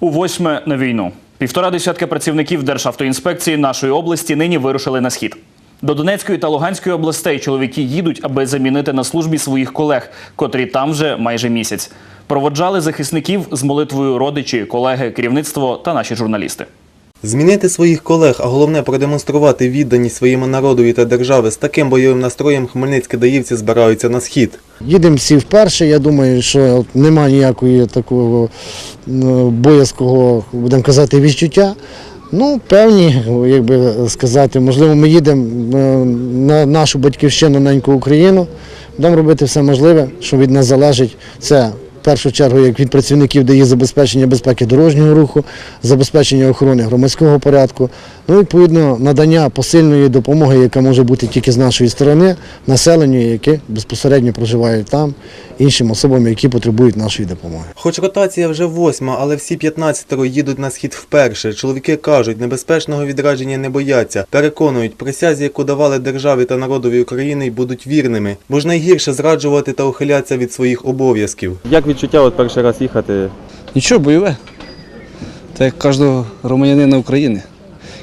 У восьме на війну. Півтора десятка працівників Державтоінспекції нашої області нині вирушили на схід. До Донецької та Луганської областей чоловіки їдуть, аби замінити на службі своїх колег, котрі там вже майже місяць. Проводжали захисників з молитвою родичі, колеги, керівництво та наші журналісти. Змінити своїх колег, а головне продемонструвати відданість своєму народові та держави з таким бойовим настроєм хмельницькі даївці збираються на схід. Їдемо всі вперше. Я думаю, що немає ніякої такого е, боязкого, будемо казати, відчуття. Ну, певні, як би сказати, можливо, ми їдемо е, на нашу батьківщину, неньку Україну. Будемо робити все можливе, що від нас залежить. Це в першу чергу як від працівників дає забезпечення безпеки дорожнього руху, забезпечення охорони громадського порядку, ну відповідно надання посильної допомоги, яка може бути тільки з нашої сторони, населенню, яке безпосередньо проживає там, іншим особам, які потребують нашої допомоги. Хоч ротація вже восьма, але всі 15 їдуть на схід вперше. Чоловіки кажуть, небезпечного відрадження не бояться. Переконують, присязі, яку давали державі та народові України, й будуть вірними, бо ж найгірше зраджувати та ухилятися від своїх обов'язків. Як відчуття от перший раз їхати? Нічого, бойове. Та як кожного громадянина України,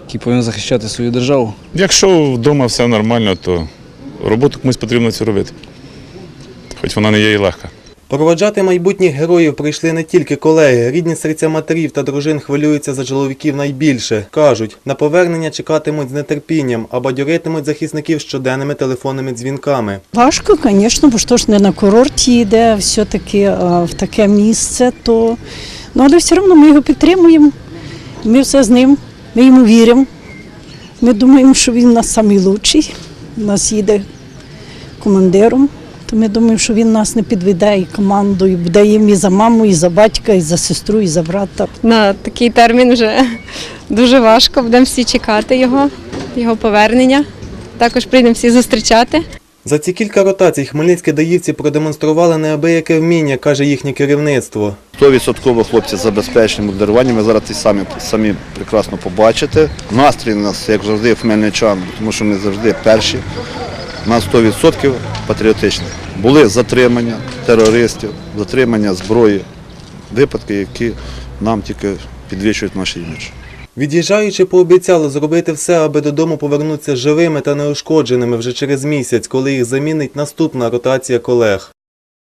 який повинен захищати свою державу. Якщо вдома все нормально, то роботу комусь потрібно цю робити. Хоч вона не є і легка. Проводжати майбутніх героїв прийшли не тільки колеги, рідні серця матерів та дружин хвилюються за чоловіків найбільше. Кажуть, на повернення чекатимуть з нетерпінням, а бадьоритимуть захисників щоденними телефонними дзвінками. Важко, звісно, бо то ж не на курорті йде, все-таки в таке місце, то ну, але все одно ми його підтримуємо. Ми все з ним, ми йому віримо. Ми думаємо, що він у нас найкращий. У нас їде командиром. То ми думаємо, що він нас не підведе і команду, і буде їм і за маму, і за батька, і за сестру, і за брата. на такий термін вже дуже важко. Будемо всі чекати його, його повернення. Також прийдемо всі зустрічати. За ці кілька ротацій хмельницькі даївці продемонстрували неабияке вміння, каже їхнє керівництво. 100% хлопці забезпечені модеруванням. Ви зараз і самі, самі прекрасно побачите. Настрій у нас, як завжди, хмельничан, тому що ми завжди перші. На 100% патріотичні. Були затримання терористів, затримання зброї, випадки, які нам тільки підвищують наш імідж. Від'їжджаючи, пообіцяли зробити все, аби додому повернутися живими та неушкодженими вже через місяць, коли їх замінить наступна ротація колег.